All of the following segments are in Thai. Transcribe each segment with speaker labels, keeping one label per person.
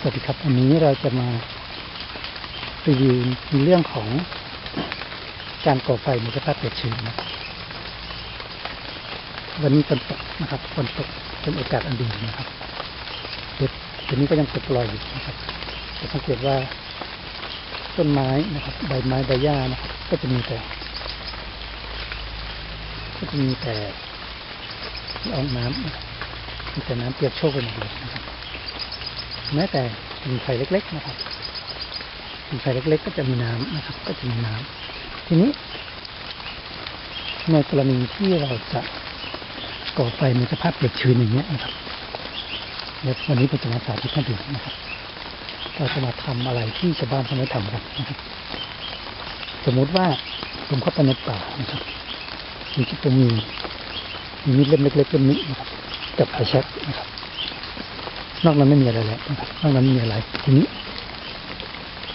Speaker 1: สวัสดีครับวันนี้เราจะมารีวิวในเรื่องของการก่อไฟในสภาพเปียกชื้นนะวันนี้ฝนตกนะครับฝนตกเป็นโอกาสอันดีนะครับเด็ดทีนี้ก็ยังตกลอยอยู่นะครับจะสังเกตว่าต้นไม้นะครับ ใบไม้ใบหญ้านะครับ ก็จะมีแต่ ก็จะมีแต่ละอองน้ำมีแต่น้ำเปียกโชกไปหมดเลยนะครับ แม้แต่มีไฟเล็ก ๆ นะครับมีไฟเล็ก ๆ ก็จะมีน้ำนะครับ ก็จะมีน้ำทีนี้ ในกรณีที่เราจะก่อไฟในสภาพเปียกชื้นอย่างเงี้ยนะครับเดี๋ยววันนี้ผมจะมาสาธิตให้ดูนะครับเราจะมาทำอะไรที่ชาวบ้านเขาไม่ทำกันนะครับ สมมุติว่าผมเข้าไปในป่านะครับมีที่ผมมีมีมีดเล่มเล็กๆเล่มนี้นะครับกับไฟแช็กนะครับ นอกนั้นไม่มีอะไรแล้วนะครับนอกนั้นไม่มีอะไรทีนี้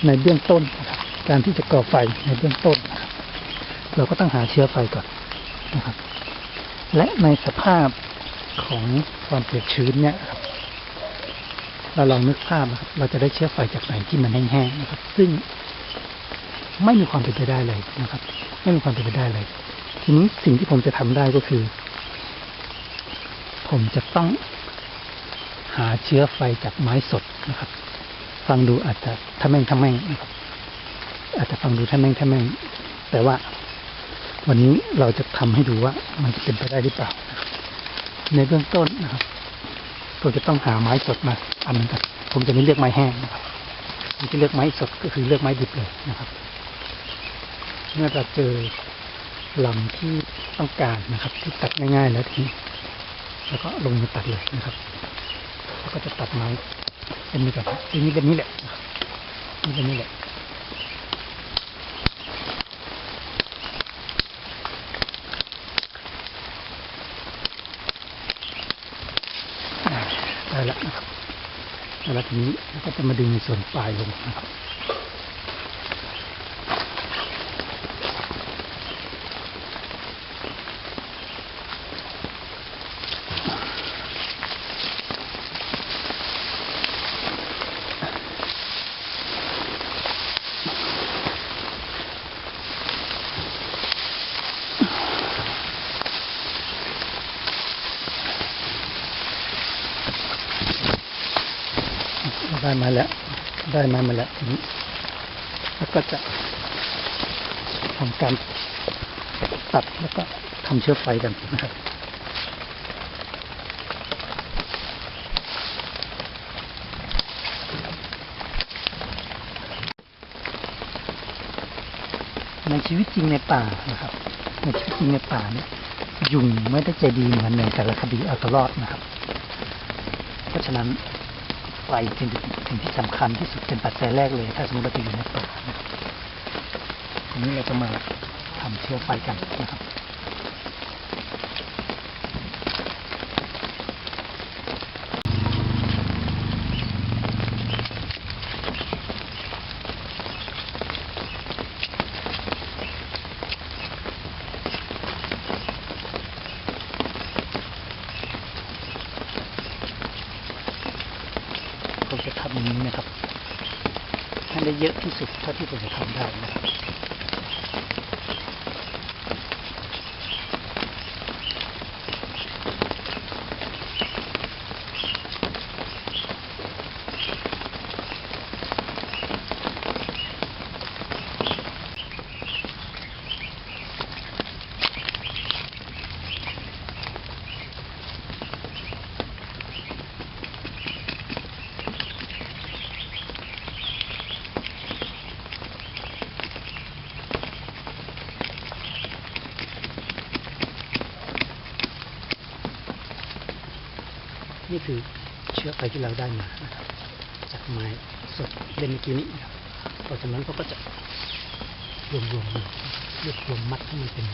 Speaker 1: ในเบื้องต้นนะครับการที่จะก่อไฟในเบื้องต้นนะครับเราก็ต้องหาเชื้อไฟก่อนนะครับ และในสภาพของความเปียกชื้นเนี่ยครับเราลองนึกภาพนะครับ เราจะได้เชื้อไฟจากไหนที่มันแห้งๆนะครับ ซึ่งไม่มีความเป็นไปได้เลยนะครับ ไม่มีความเป็นไปได้เลย ทีนี้สิ่งที่ผมจะทำได้ก็คือ ผมจะต้อง หาเชื้อไฟจากไม้สดนะครับ ฟังดูอาจจะทะแม่งทะแม่งนะครับ อาจจะฟังดูทะแม่งทะแม่ง แต่ว่า วันนี้เราจะทำให้ดูว่ามันจะเป็นไปได้หรือเปล่า ในเบื้องต้นนะครับผมจะต้องหาไม้สดมาอันหนึงก่อนผมจะไม่เลือกไม้แห้งนะครับผมจะเลือกไม้สดก็คือเลือกไม้ดิบเลยนะครับ เมื่อเราเจอลำที่ต้องการนะครับ ที่ตัดง่ายๆแล้วทีนี้แล้วก็ลงมือตัดเลยนะครับ แล้วก็จะตัดไม้เป็นนี้ก่อนทีนี้เป็นนี้แหละนี่เป็นนี้แหละอ่าได้แล้วนะครับแล้วทีนี้ก็จะมาดึงในส่วนปลายลงนะครับ ได้มาแล้ว ได้มามาแล้วแล้วก็จะทำการตัดแล้วก็ทำเชื้อไฟกันนะครับในชีวิตจริงในป่านะครับ ในชีวิตจริงในป่าเนี่ยยุงไม่ได้ใจดีเหมือนในแต่ละคดีเอาตัวรอดนะครับ เพราะฉะนั้น ฟเป็นสิ่งที่สำคัญที่สุดเป็นปัจจัยแรกเลย ถ้าสมมติเราจะอยู่ในป่านะทีนี้เราจะมาทำเชื้อไฟกันนะครับ ผมจะทำอย่างนี้นะครับ ให้ได้ เยอะที่สุดเท่าที่ผมจะทำได้นะครับ นี่คือเชื้อไฟที่เราได้มานะครับจากไม้สดเล่นเมื่อกี้นี้นะครับต่อจากนั้นเขาก็จะรวมรวมๆนรวบรวมมัดให้มันเป็น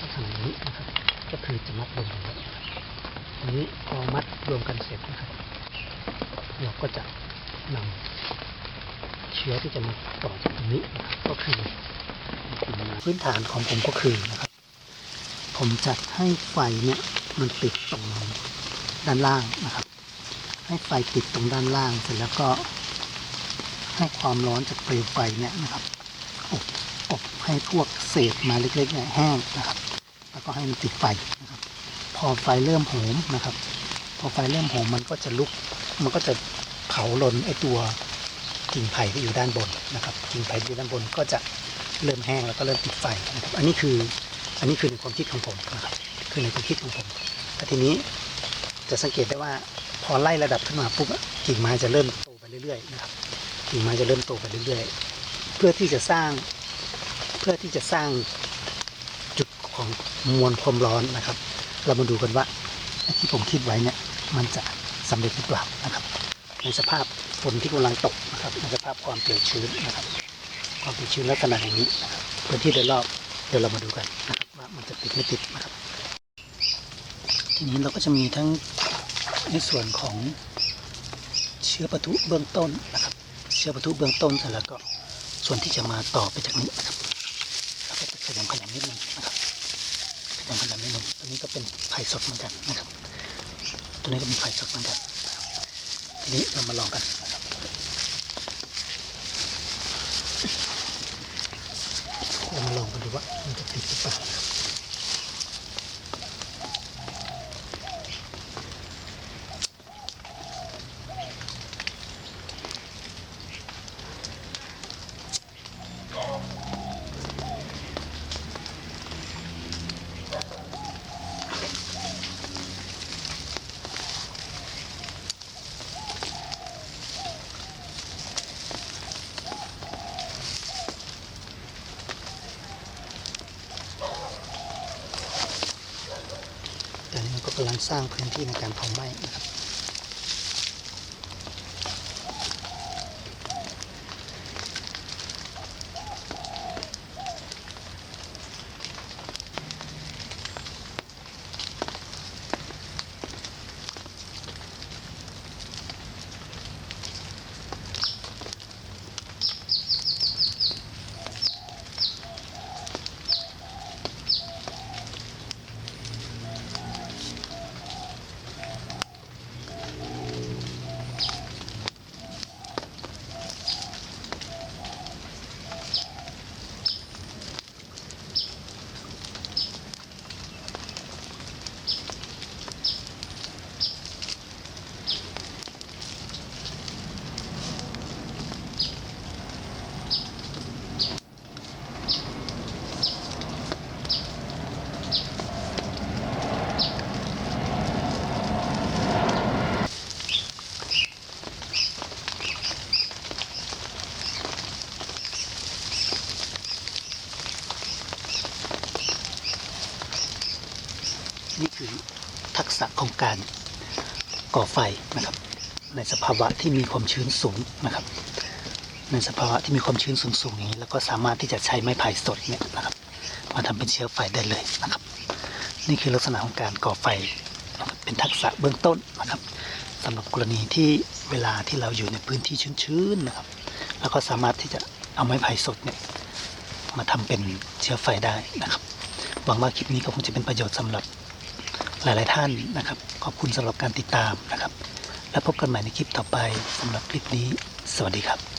Speaker 1: ลักษณะอย่างนี้นะครับ ก็คือจะมัดรวมกันแล้วทีนี้พอมัดรวมกันเสร็จนะครับ เราก็จะนำเชื้อที่จะมาต่อจากตรงนี้นะครับก็คือพื้นฐานของผมก็คือนะครับ ผมจัดให้ไฟเนี่ยมันติดตรง ด้านล่างนะครับ ให้ไฟติดตรงด้านล่างเสร็จแล้วก็ให้ความร้อนจากเปลวไฟเนี่ยนะครับอบอบให้พวกเศษมาเล็กๆเนี่ยแห้งนะครับ แล้วก็ให้มันติดไฟนะครับ พอไฟเริ่มโหมนะครับ พอไฟเริ่มโหมมันก็จะลุก มันก็จะเผาลนไอตัวกิ่งไผ่ที่อยู่ด้านบนนะครับกิ่งไผ่ที่อยู่ด้านบนก็จะเริ่มแห้งแล้วก็เริ่มติดไฟนะครับ อันนี้คืออันนี้คือในความคิดของผมนะครับ คือในความคิดของผมแต่ทีนี้ จะสังเกตได้ว่าพอไล่ระดับขึ้นมาปุ๊บอะกิ่งไม้จะเริ่มโตไปเรื่อยๆนะครับกิ่งไม้จะเริ่มโตไปเรื่อยๆ เพื่อที่จะสร้างเพื่อที่จะสร้างจุดของมวลความร้อนนะครับ เรามาดูกันว่าที่ผมคิดไว้เนี่ยมันจะสำเร็จหรือเปล่านะครับ ในสภาพฝนที่กำลังตกนะครับในสภาพความเปียกชื้นนะครับ ความเปียกชื้นลักษณะอย่างนี้นะครับพื้นที่โดยรอบเดี๋ยวเรามาดูกันนะครับว่ามันจะติดไม่ติดนะครับ ทีนี้เราก็จะมีทั้ง ในส่วนของเชื้อปะทุเบื้องต้นนะครับ เชื้อปะทุเบื้องต้นเสร็จแล้วก็ส่วนที่จะมาต่อไปจากนี้นะครับเราก็จะขยำขยำนิดนึงนะครับขยำขยำนิดนึงตัวนี้ก็เป็นไผ่สดเหมือนกันนะครับ ตัวนี้ก็เป็นไผ่สดเหมือนกันทีนี้เรามาลองกันนะครับเรามาลองกันดูว่ามันจะติดหรือเปล่า ตอนนี้มันก็กำลังสร้างพื้นที่ในการเผาไหม้นะครับ นี่คือทักษะ ของการก่อไฟนะครับ ในสภาวะที่มีความชื้นสูงนะครับ ในสภาวะที่มีความชื้นสูงๆอย่างนี้ แล้วก็สามารถที่จะใช้ไม้ไผ่สดเนี่ยนะครับ มาทำเป็นเชื้อไฟได้เลยนะครับ นี่คือลักษณะของการก่อไฟเป็นทักษะเบื้องต้นนะครับสำหรับกรณีที่เวลาที่เราอยู่ในพื้นที่ชื้นๆนะครับ แล้วก็สามารถที่จะเอาไม้ไผ่สดเนี่ยมาทำเป็นเชื้อไฟได้นะครับหวังว่าคลิปนี้ก็คงจะเป็นประโยชน์สำหรับ หลาย ๆ ท่านนะครับ ขอบคุณสำหรับการติดตามนะครับ และพบกันใหม่ในคลิปต่อไปสำหรับคลิปนี้ สวัสดีครับ